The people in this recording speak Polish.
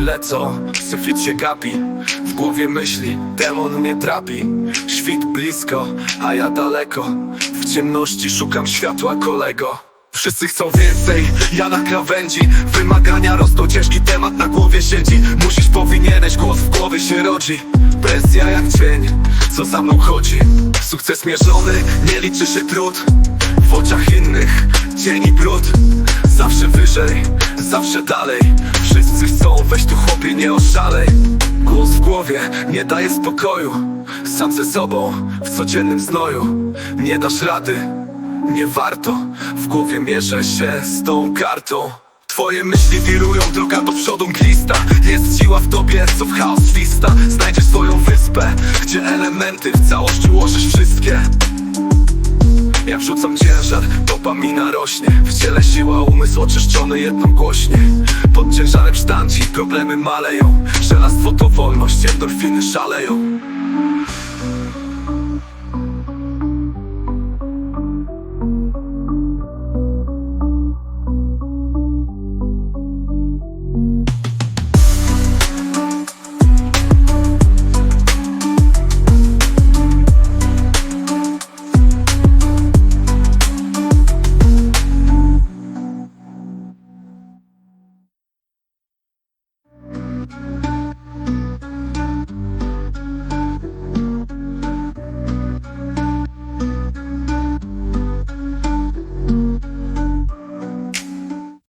lecą, sufit się gapi W głowie myśli, demon mnie trapi. Świt blisko, a ja daleko W ciemności szukam światła kolego. Wszyscy chcą więcej, ja na krawędzi. Wymagania rosną, ciężki temat na głowie siedzi. Musisz, powinieneś, głos w głowie się rodzi. Presja jak cień, co za mną chodzi. Sukces mierzony, nie liczy się trud. W oczach innych, cień i brud. Zawsze wyżej, zawsze dalej. Wszyscy weź tu chłopie, nie oszalej. Głos w głowie nie daje spokoju. Sam ze sobą w codziennym znoju. Nie dasz rady, nie warto W głowie mierzę się z tą kartą. Twoje myśli wirują, droga do przodu mglista. Jest siła w tobie, co w chaos swista Znajdziesz swoją wyspę, gdzie elementy w całości ułożysz wszystkie. Jak rzucam ciężar, dopamina rośnie. W ciele siła, umysł oczyszczony jednogłośnie ciężarem sztanci, problemy maleją. Żelastwo to wolność, endorfiny szaleją